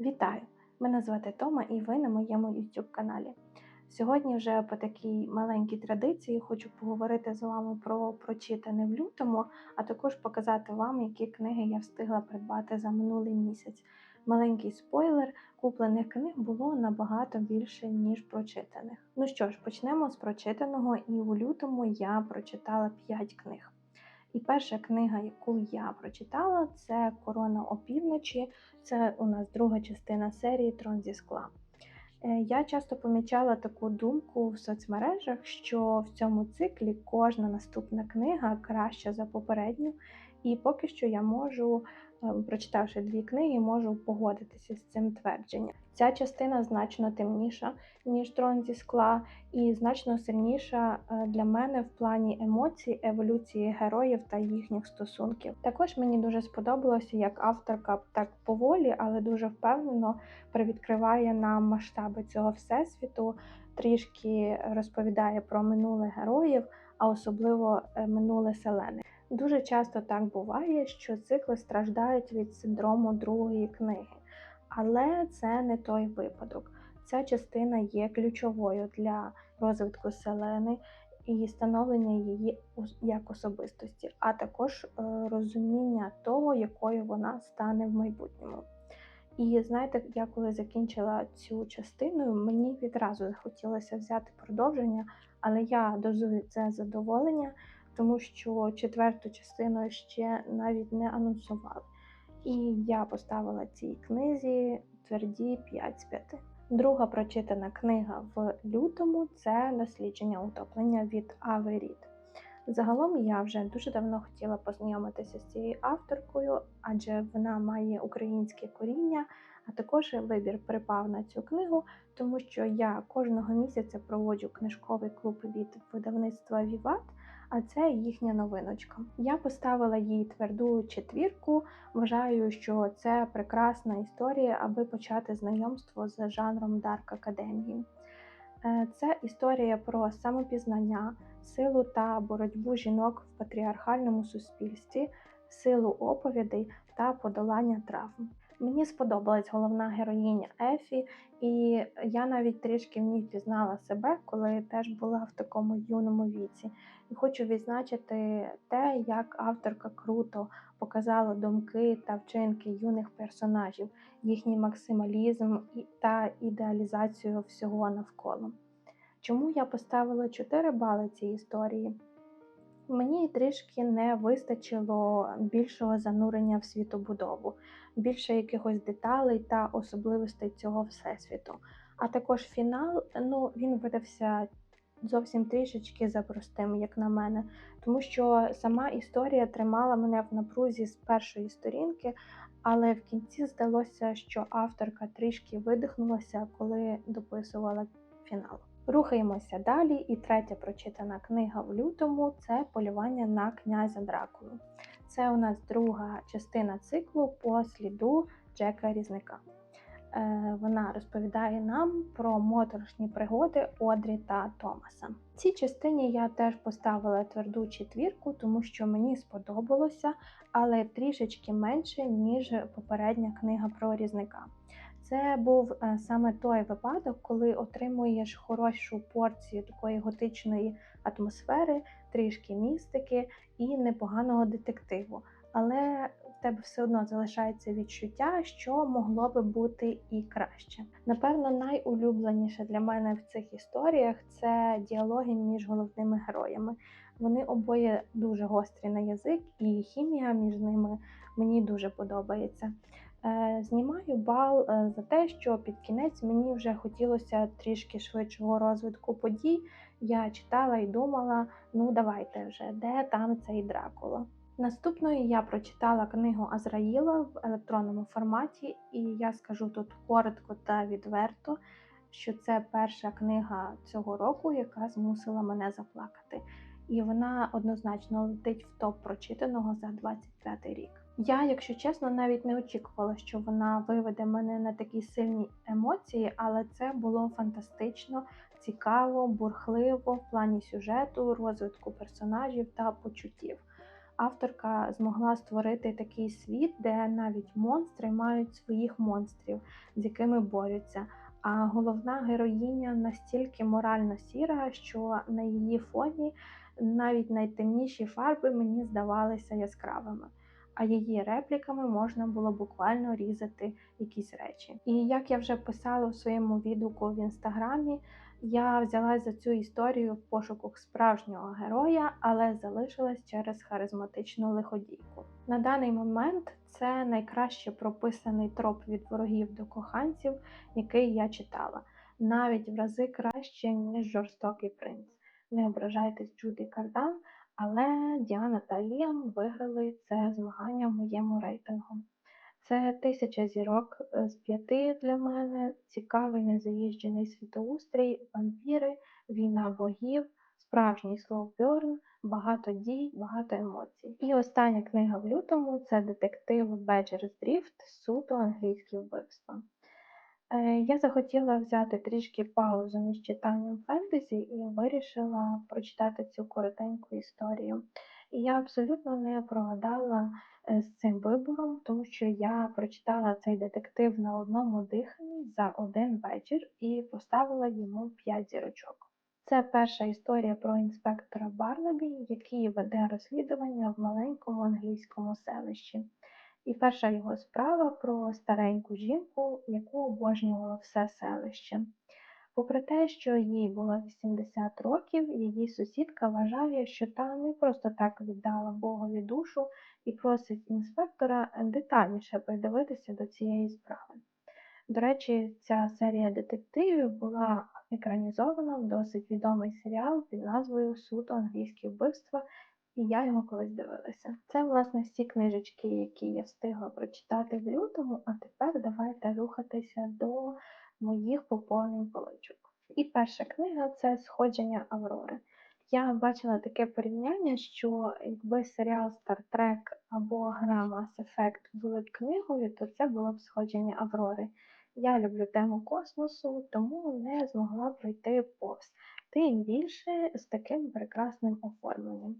Вітаю! Мене звати Тома і ви на моєму YouTube каналі. Сьогодні вже по такій маленькій традиції хочу поговорити з вами про прочитане в лютому, а також показати вам, які книги я встигла придбати за минулий місяць. Маленький спойлер, куплених книг було набагато більше, ніж прочитаних. Ну що ж, почнемо з прочитаного, і у лютому я прочитала 5 книг. І перша книга, яку я прочитала, це Корона опівночі. Це у нас друга частина серії Трон зі скла. Е, Я часто помічала таку думку в соцмережах, що в цьому циклі кожна наступна книга краща за попередню, і поки що я можу, прочитавши дві книги, можу погодитися з цим твердженням. Ця частина значно темніша, ніж трон зі скла, і значно сильніша е, для мене в плані емоцій, еволюції героїв та їхніх стосунків. Також мені дуже сподобалося, як авторка так поволі, але дуже впевнено привідкриває нам масштаби цього всесвіту, трішки розповідає про минуле героїв, а особливо е, минуле селени. Дуже часто так буває, що цикли страждають від синдрому другої книги, але це не той випадок. Ця частина є ключовою для розвитку селени і становлення її як особистості, а також е, розуміння того, якою вона стане в майбутньому. І знаєте, я коли закінчила цю частину, мені відразу захотілося взяти продовження, але я дозую це задоволення, тому що четверту частину ще навіть не анонсували. І я поставила цій книзі тверді 5 з 5. Друга прочитана книга в лютому це дослідження утоплення від Ави Рід. Загалом я вже дуже давно хотіла познайомитися з цією авторкою, адже вона має українське коріння, а також вибір припав на цю книгу, тому що я кожного місяця проводжу книжковий клуб від видавництва Віват, а це їхня новиночка. Я поставила їй тверду четвірку. Вважаю, що це прекрасна історія, аби почати знайомство з жанром Дарк Академії. Це історія про самопізнання, силу та боротьбу жінок в патріархальному суспільстві, силу оповідей та подолання травм. Мені сподобалась головна героїня Ефі, і я навіть трішки в ній пізнала себе, коли теж була в такому юному віці. І хочу відзначити те, як авторка круто показала думки та вчинки юних персонажів, їхній максималізм та ідеалізацію всього навколо. Чому я поставила 4 бали цій історії? Мені трішки не вистачило більшого занурення в світобудову, більше якихось деталей та особливостей цього всесвіту. А також фінал, ну він видався зовсім трішечки запростим, як на мене, тому що сама історія тримала мене в напрузі з першої сторінки, але в кінці здалося, що авторка трішки видихнулася, коли дописувала фінал. Рухаємося далі, і третя прочитана книга в лютому це полювання на князя Дракулу. Це у нас друга частина циклу по сліду Джека Різника. Е, Вона розповідає нам про моторошні пригоди Одрі та Томаса. В цій частині я теж поставила тверду четвірку, тому що мені сподобалося, але трішечки менше, ніж попередня книга про різника. Це був е, саме той випадок, коли отримуєш хорошу порцію такої готичної атмосфери, трішки містики і непоганого детективу. Але тебе все одно залишається відчуття, що могло би бути і краще. Напевно, найулюбленіше для мене в цих історіях це діалоги між головними героями. Вони обоє дуже гострі на язик, і хімія між ними мені дуже подобається. Е, Знімаю бал е, за те, що під кінець мені вже хотілося трішки швидшого розвитку подій. Я читала і думала: ну давайте вже, де там цей Дракула. Наступною я прочитала книгу Азраїла в електронному форматі, і я скажу тут коротко та відверто, що це перша книга цього року, яка змусила мене заплакати. І вона однозначно летить в топ прочитаного за 25 рік. Я, якщо чесно, навіть не очікувала, що вона виведе мене на такі сильні емоції, але це було фантастично, цікаво, бурхливо в плані сюжету, розвитку персонажів та почуттів. Авторка змогла створити такий світ, де навіть монстри мають своїх монстрів, з якими борються. А головна героїня настільки морально сіра, що на її фоні навіть найтемніші фарби мені здавалися яскравими. А її репліками можна було буквально різати якісь речі. І як я вже писала у своєму відгуку в інстаграмі, я взялась за цю історію в пошуках справжнього героя, але залишилась через харизматичну лиходійку. На даний момент це найкраще прописаний троп від ворогів до коханців, який я читала, навіть в рази краще, ніж жорстокий принц. Не ображайтесь Джуді Кардан, але Діана та Ліам виграли це змагання в моєму рейтингу. Це тисяча зірок е, з п'яти для мене, цікавий незаїжджений світоустрій, вампіри, війна богів, справжній слоуберн, багато дій, багато емоцій. І остання книга в лютому це детектив Badger's Drift, суто англійські вбивства. Е, Я захотіла взяти трішки паузу між читанням фентезі і вирішила прочитати цю коротеньку історію. І я абсолютно не прогадала з цим вибором, тому що я прочитала цей детектив на одному диханні за один вечір і поставила йому 5 зірочок. Це перша історія про інспектора Барнабі, який веде розслідування в маленькому англійському селищі. І перша його справа про стареньку жінку, яку обожнювало все селище. Попри те, що їй було 80 років, її сусідка вважає, що та не просто так віддала Богові душу і просить інспектора детальніше придивитися до цієї справи. До речі, ця серія детективів була екранізована в досить відомий серіал під назвою Суто англійські вбивства, і я його колись дивилася. Це, власне, всі книжечки, які я встигла прочитати в лютому, а тепер давайте рухатися до моїх поповнень поличок. І перша книга це Сходження Аврори. Я бачила таке порівняння, що якби серіал Star Trek або гра Mass Effect були б книгою, то це було б сходження Аврори. Я люблю тему космосу, тому не змогла пройти повз. Тим більше з таким прекрасним оформленням.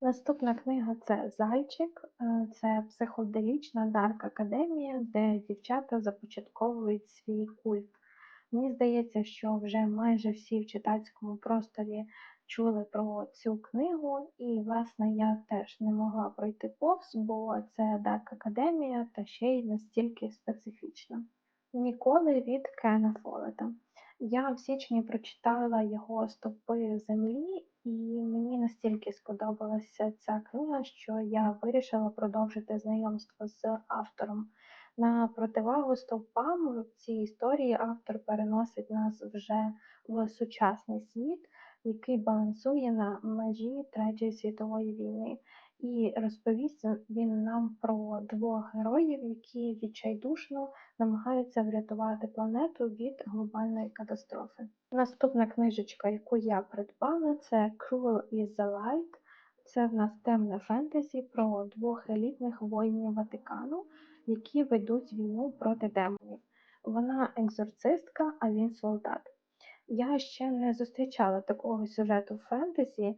Наступна книга це Зайчик, е, це психоделічна дарк академія, де дівчата започатковують свій культ. Мені здається, що вже майже всі в читацькому просторі чули про цю книгу, і, власне, я теж не могла пройти повз, бо це Дарк Академія та ще й настільки специфічна. Ніколи від Кена Фолета. Я в січні прочитала його Стопи землі, і мені настільки сподобалася ця книга, що я вирішила продовжити знайомство з автором. На противагу стовпам в цій історії автор переносить нас вже в сучасний світ, який балансує на межі Третьої світової війни. І розповість він нам про двох героїв, які відчайдушно намагаються врятувати планету від глобальної катастрофи. Наступна книжечка, яку я придбала, це Cruel is the Light. Це в нас темне фентезі про двох елітних воїнів Ватикану, які ведуть війну проти демонів. Вона екзорцистка, а він солдат. Я ще не зустрічала такого сюжету в фентезі,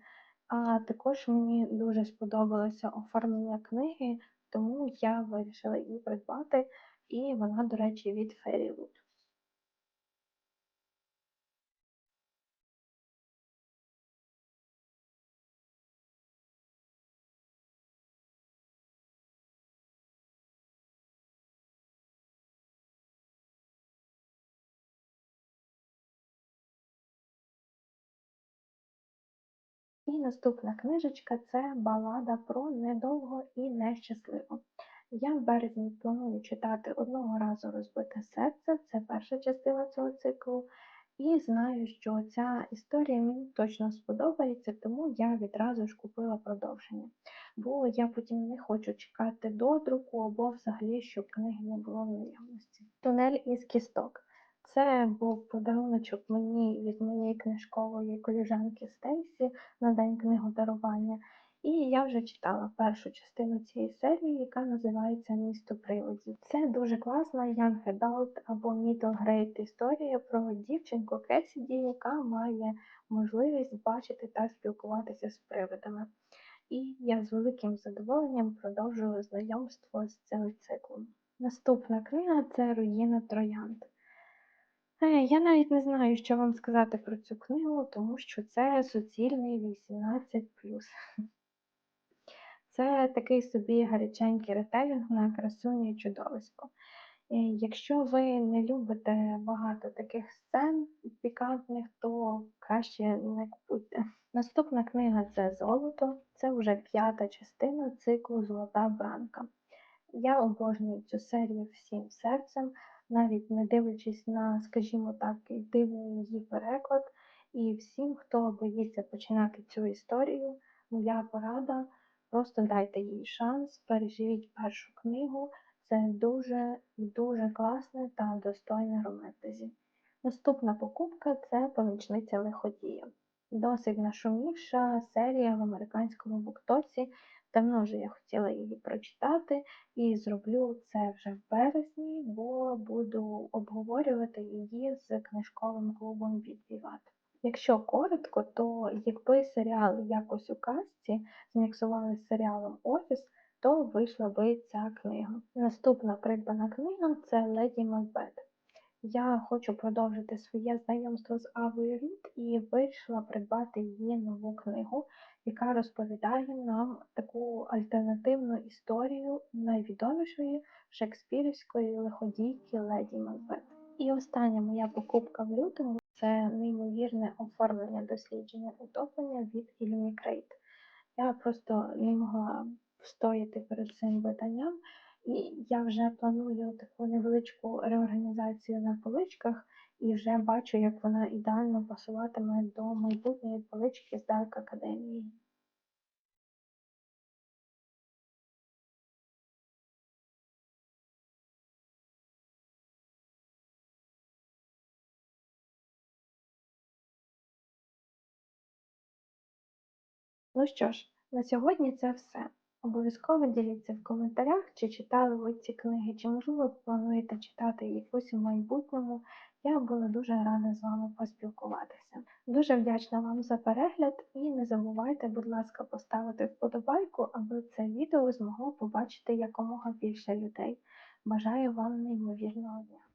а також мені дуже сподобалося оформлення книги, тому я вирішила її придбати, і вона, до речі, від Fairywood. І наступна книжечка це балада про недовго і нещасливо. Я в березні планую читати одного разу розбите серце, це перша частина цього циклу. І знаю, що ця історія мені точно сподобається, тому я відразу ж купила продовження. Бо я потім не хочу чекати до друку або взагалі, щоб книги не було в наявності. Тунель із кісток. Це був подаруночок мені від моєї книжкової коліжанки Стейсі на день книгодарування. І я вже читала першу частину цієї серії, яка називається Місто привидів. Це дуже класна young adult або middle grade історія про дівчинку Кесіді, яка має можливість бачити та спілкуватися з привидами. І я з великим задоволенням продовжую знайомство з цим циклом. Наступна книга це Руїна Троянд. Е, Я навіть не знаю, що вам сказати про цю книгу, тому що це суцільний 18. Це такий собі гаряченький ретелінг на красуню і чудовисько. Е, Якщо ви не любите багато таких сцен пікантних, то краще не купуйте. Наступна книга це Золото. Це вже п'ята частина циклу Золота Бранка. Я обожнюю цю серію всім серцем, навіть не дивлячись на, скажімо так, дивний її переклад. І всім, хто боїться починати цю історію, моя порада просто дайте їй шанс, переживіть першу книгу. Це дуже дуже класне та достойне романтезі. Наступна покупка це помічниця лиходія. Досить нашумівша серія в американському буктоці. Давно вже я хотіла її прочитати і зроблю це вже в березні, бо буду обговорювати її з книжковим клубом від Віват. Якщо коротко, то якби серіал якось у казці зміксували з серіалом Офіс, то вийшла би ця книга. Наступна придбана книга це Леді Макбет. Я хочу продовжити своє знайомство з Авою Рід і вирішила придбати її нову книгу, яка розповідає нам таку альтернативну історію найвідомішої шекспірівської лиходійки Леді Макбет. І остання моя покупка в лютому це неймовірне оформлення дослідження утоплення від Ільмі Крейт. Я просто не могла встояти перед цим виданням, і я вже планую таку невеличку реорганізацію на поличках і вже бачу, як вона ідеально пасуватиме до майбутньої полички з Dark Академії. Ну що ж, на сьогодні це все. Обов'язково діліться в коментарях, чи читали ви ці книги, чи можливо плануєте читати якусь у майбутньому. Я була дуже рада з вами поспілкуватися. Дуже вдячна вам за перегляд і не забувайте, будь ласка, поставити вподобайку, аби це відео змогло побачити якомога більше людей. Бажаю вам неймовірного дня!